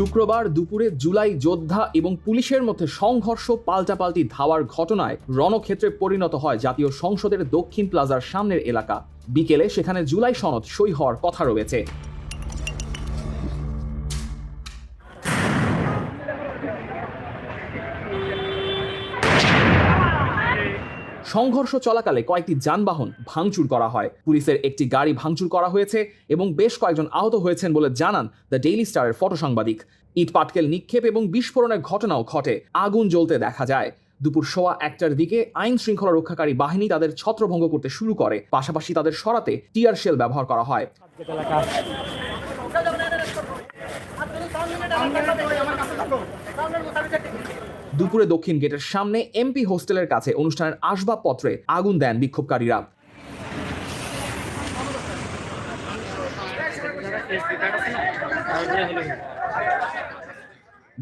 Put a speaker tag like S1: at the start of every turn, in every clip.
S1: শুক্রবার দুপুরে জুলাই যোদ্ধা এবং পুলিশের মধ্যে সংঘর্ষ, পাল্টাপাল্টি ধাওয়ার ঘটনায় রণক্ষেত্রে পরিণত হয় জাতীয় সংসদের দক্ষিণ প্লাজার সামনের এলাকা। বিকেলে সেখানে জুলাই সনদ সই হওয়ার কথা রয়েছে। সংঘর্ষ চলাকালে কয়েকটি যানবাহন ভাঙচুর করা হয়। পুলিশের একটি গাড়ি ভাঙচুর করা হয়েছে এবং বেশ কয়েকজন আহত হয়েছেন বলে জানান দ্য ডেইলি স্টারের ফটো সাংবাদিক ইট পাটকেল নিক্ষেপ এবং বিস্ফোরণের ঘটনাও ঘটে। আগুন জ্বলতে দেখা যায়। দুপুর সোয়া একটার দিকে আইন শৃঙ্খলা রক্ষাকারী বাহিনী তাদের ছত্রভঙ্গ করতে শুরু করে। পাশাপাশি তাদের সরাতে টিয়ার শেল ব্যবহার করা হয়। দুপুরে দক্ষিণ গেটের সামনে এমপি হোস্টেলের কাছে অনুষ্ঠানের আসবাবপত্রে আগুন দেন বিক্ষোভকারীরা।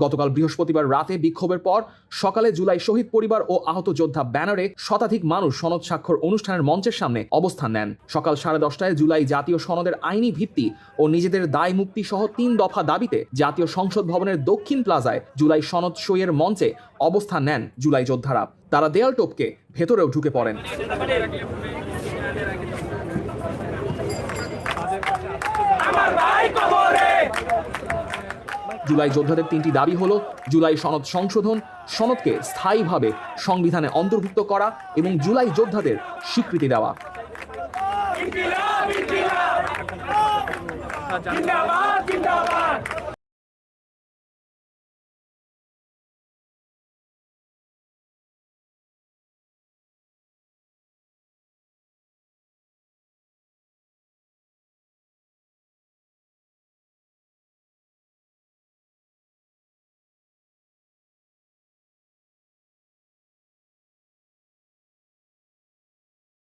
S1: গতকাল বৃহস্পতিবার রাতে বিক্ষোভের পর সকালে জুলাই শহীদ পরিবার ও আহত যোদ্ধা ব্যানারে শতাধিক মানুষ সনদ স্বাক্ষর অনুষ্ঠানের মঞ্চের সামনে অবস্থান নেন। সকাল সাড়ে দশটায় জুলাই জাতীয় সনদের আইনি ভিত্তি ও নিজেদের দায় মুক্তি সহ তিন দফা দাবিতে জাতীয় সংসদ ভবনের দক্ষিণ প্লাজায় জুলাই সনদ সইয়ের মঞ্চে অবস্থান নেন জুলাই যোদ্ধারা। তারা দেয়াল টোপকে ভেতরেও ঢুকে পড়েন। জুলাই যোদ্ধাদের তিনটি দাবি হলো জুলাই সনদ সংশোধন, সনদকে স্থায়ীভাবে সংবিধানে অন্তর্ভুক্ত করা এবং জুলাই যোদ্ধাদের স্বীকৃতি দেওয়া।
S2: জিন্দাবাদ জিন্দাবাদ।